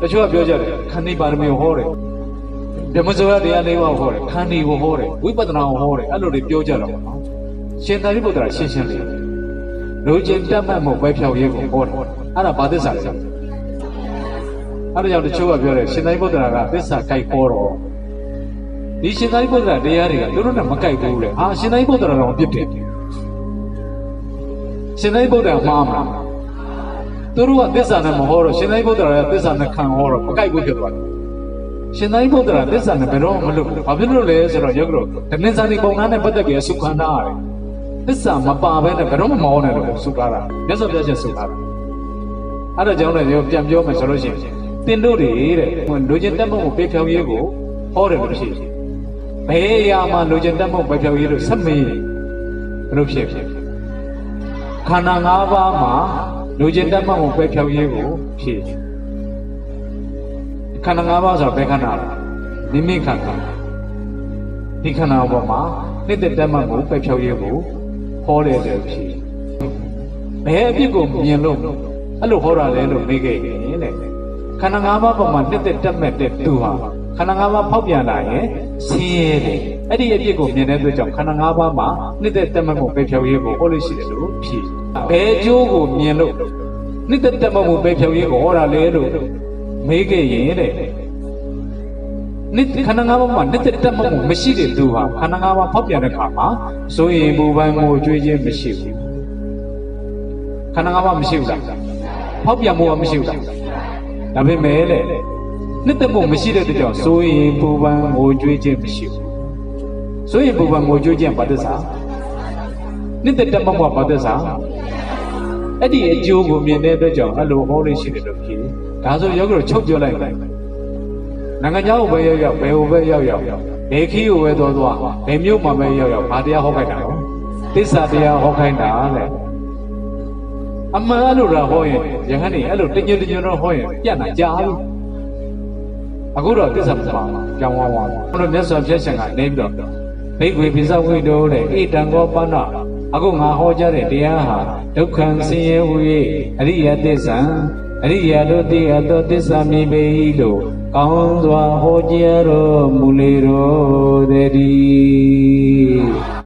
တချို့ကပြောကြတယ်ခန္ဒီပါရမီကိုဟောတယ်ဓမ္မစဝရတရားလေးပါးကိုဟောတယ်ခန္ဒီကိုဟောတယ်ဝိပဿနာကိုဟောတယ်အဲ့လိုတွေပြောကြတော့နော်ရှင်သာရိပုတ္တရာရှင်းရှင်းလေးလူချင်းတတ်မှတ်မှုပဲဖြောက်ရေးကိုဟောတယ်အဲ့ဒါဘာသစ္စာလဲအဲ့ဒါကြောင့်တချို့ကပြောတယ်ရှင်သာရိပုတ္တရာကသစ္စာကြိုက်ဟောတော့ဒီရှင်သာရိပုတ္တရာတရားတွေကသူတို့နဲ့မကြိုက်ဘူးလေဟာရှင်သာရိပုတ္တရာတော့ပြစ်တယ်ရှင်သာရိပုတ္တရာမှားမလား သူတို့ကသစ္စာနဲ့မဟောတော့ရှင်သာရိပုတ္တရာကသစ္စာနဲ့ခံဟောတော့မကြိုက်ဘူးဖြစ်သွားတယ်ရှင်သာရိပုတ္တရာသစ္စာနဲ့ဘယ်တော့မှမလုပ်ဘူးဘာဖြစ်လို့လဲဆိုတော့ရုပ်ကတော့ဓမင်းစာတိပုံနာနဲ့ပတ်သက်ပြီးအဆုခန္ဓာရတယ်သစ္စာမပါဘဲနဲ့ဘယ်တော့မှမဟောနဲ့လို့ဆုထားတာမြတ်စွာဘုရားရှင်ဆုထားတာအဲ့ဒါကြောင့်လည်းပြန်ပြောမယ်ဆိုလို့ရှိရင်တင်တို့တွေတဲ့လူချင်းတက်မှုကိုပေးဖြောင်းရေးကိုဟောတယ်လို့ရှိရင်ဘယ်အရာမှလူချင်းတက်မှုပေးဖြောင်းရေးလို့ဆက်မေးဘယ်လိုဖြစ်ဖြစ်ခန္ဓာ၅ပါးမှာ လူချင်းတက်မှုကိုပေးဖြောင်းရေးကိုဖြည့်ခန္ဓာ၅ပါးဆိုတော့ဘယ်ခန္ဓာလဲနိမိတ်ခန္ဓာဒီခန္ဓာဘောမှာနှစ်သက်တက်မှုကိုပေးဖြောင်းရေးကိုဟောတယ်လို့ဖြည့်ဘယ်အဖြစ်ကိုမြင်လို့အဲ့လိုဟောတာလဲလို့မေးခဲ့ရင်တဲ့ခန္ဓာ၅ပါးပေါ်မှာနှစ်သက်တက်မဲ့တဲ့သူဟာ ခန္ဓာ၅ပါးဖောက်ပြန်လာရင်ဆင်းရဲတယ်အဲ့ဒီအဖြစ်ကိုမြင်တဲ့အတွက်ကြောင့်ခန္ဓာ၅ပါးမှာနှစ်သက်တက်မဲ့ကိုပဲဖြောင်းရေးကိုဟောလို့ရှိတယ်လို့ဖြည့်ဘယ်ကျိုးကိုမြင်လို့နှစ်သက်တက်မဲ့ကိုပဲဖြောင်းရေးကိုဟောတာလဲလို့မေးခဲ့ရင်တဲ့နှစ်ခန္ဓာ၅ပါးမှာနှစ်သက်တက်မဲ့ကိုမရှိတဲ့သူဟာခန္ဓာ၅ပါးဖောက်ပြန်တဲ့အခါမှာစိုးရင်ပူပန်မှုကြွေးခြင်းမရှိဘူးခန္ဓာ၅ပါးမရှိဘူးလားဖောက်ပြန်မှုကမရှိဘူးလားဒါပေမဲ့လေ နှစ်သက်မှုမရှိတဲ့အတွက်ကြောင့်စိုးရင်ပူပန်ငိုကြွေးခြင်းမရှိဘူးစိုးရင်ပူပန်ငိုကြွေးခြင်းဘာသစ္စာနှစ်သက်တက်မှုကဘာသစ္စာအဲ့ဒီအကျိုးကိုမြင်တဲ့အတွက်ကြောင့်အဲ့လိုဟောလို့ရှိတယ်လို့ဖြေဒါဆိုယောဂတို့ချုပ်ပြောလိုက်တယ်နိုင်ငံခြားကိုပဲရောက်ရောက်ဘယ်ကိုပဲရောက်ရောက်ဘယ်ခီးကိုပဲသွားသွားဘယ်မြို့မှာပဲရောက်ရောက်ဘာတရားဟောခိုင်းတာလဲသစ္စာတရားဟောခိုင်းတာတဲ့အမှန်အဲ့လိုတော့ဟောရင်ယဟန်နေအဲ့လိုတညွတ်တညွတ်တော့ဟောရင်ပြတ်နာကြားပြီ အခုတော့သစ္စာမပါကြောင်းဝါဝါဘုရားမြတ်စွာဘုရားရှင်ကနေပြီးတော့ဘိက္ခွေပိစဝိတောတဲ့ဣတံကောပဏအခုငါဟောကြားတဲ့တရားဟာဒုက္ခံဆင်းရဲဟူ၍အရိယသစ္စာအရိယတို့တိအတောသစ္စာမြည်ပေ၏လို့ကောင်းစွာဟောကြားတော်မူလေတော်တည်း